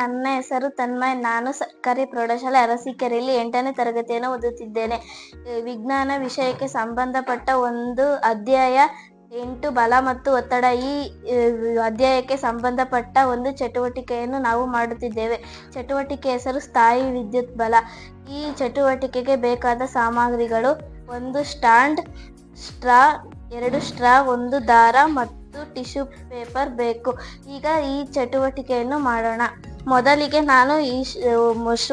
ನನ್ನ ಹೆಸರು ತನ್ಮಯ್. ನಾನು ಸರ್ಕಾರಿ ಪ್ರೌಢಶಾಲೆ ಅರಸೀಕೆರೆಯಲ್ಲಿ ಎಂಟನೇ ತರಗತಿಯನ್ನು ಓದುತ್ತಿದ್ದೇನೆ. ವಿಜ್ಞಾನ ವಿಷಯಕ್ಕೆ ಸಂಬಂಧಪಟ್ಟ ಒಂದು ಅಧ್ಯಾಯ ಎಂಟು ಬಲ ಮತ್ತು ಒತ್ತಡ. ಈ ಅಧ್ಯಾಯಕ್ಕೆ ಸಂಬಂಧಪಟ್ಟ ಒಂದು ಚಟುವಟಿಕೆಯನ್ನು ನಾವು ಮಾಡುತ್ತಿದ್ದೇವೆ. ಚಟುವಟಿಕೆ ಹೆಸರು ಸ್ಥಾಯಿ ವಿದ್ಯುತ್ ಬಲ. ಈ ಚಟುವಟಿಕೆಗೆ ಬೇಕಾದ ಸಾಮಗ್ರಿಗಳು ಒಂದು ಸ್ಟ್ಯಾಂಡ್, ಸ್ಟ್ರಾ, ಎರಡು ಸ್ಟ್ರಾ, ಒಂದು ದಾರ ಮತ್ತು ಟಿಶ್ಯೂ ಪೇಪರ್ ಬೇಕು. ಈಗ ಈ ಚಟುವಟಿಕೆಯನ್ನು ಮಾಡೋಣ. ಮೊದಲಿಗೆ ನಾನು ಈ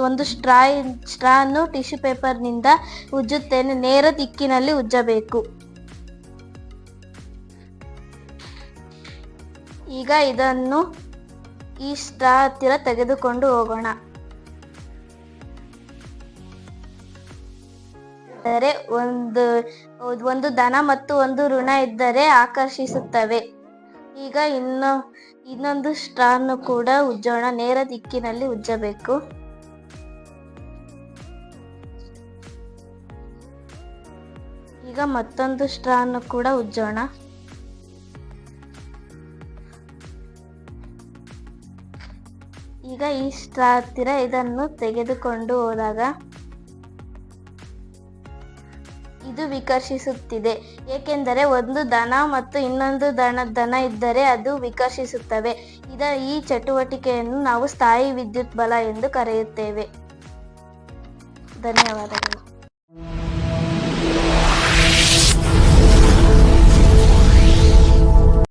ಒಂದು ಸ್ಟ್ರಾ ಸ್ಟ್ರಾನ್ನು ಟಿಶ್ಯೂ ಪೇಪರ್ನಿಂದ ಉಜ್ಜುತ್ತೇನೆ. ನೇರ ದಿಕ್ಕಿನಲ್ಲಿ ಉಜ್ಜಬೇಕು. ಈಗ ಇದನ್ನು ಈ ಸ್ಟ್ರಾ ಹತ್ತಿರ ತೆಗೆದುಕೊಂಡು ಹೋಗೋಣ. ಒಂದು ಒಂದು ಧನ ಮತ್ತು ಒಂದು ಋಣ ಇದ್ದರೆ ಆಕರ್ಷಿಸುತ್ತವೆ. ಈಗ ಇನ್ನು, ಇನ್ನೊಂದು ಸ್ಟ್ರಾನ್ನು ಕೂಡ ಉಜ್ಜೋಣ, ನೇರ ದಿಕ್ಕಿನಲ್ಲಿ ಉಜ್ಜಬೇಕು. ಈಗ ಮತ್ತೊಂದು ಸ್ಟ್ರಾನ್ನು ಕೂಡ ಉಜ್ಜೋಣ. ಈಗ ಈ ಸ್ಟ್ರಾ ಹತ್ತಿರ ಇದನ್ನು ತೆಗೆದುಕೊಂಡು ಹೋದಾಗ ಇದು ವಿಕರ್ಷಿಸುತ್ತಿದೆ. ಏಕೆಂದರೆ ಒಂದು ದನ ಮತ್ತು ಇನ್ನೊಂದು ದನ ದನ ಇದ್ದರೆ ಅದು ವಿಕರ್ಷಿಸುತ್ತವೆ. ಇದ ಈ ಚಟುವಟಿಕೆಯನ್ನು ನಾವು ಸ್ಥಾಯಿ ವಿದ್ಯುತ್ ಬಲ ಎಂದು ಕರೆಯುತ್ತೇವೆ. ಧನ್ಯವಾದಗಳು.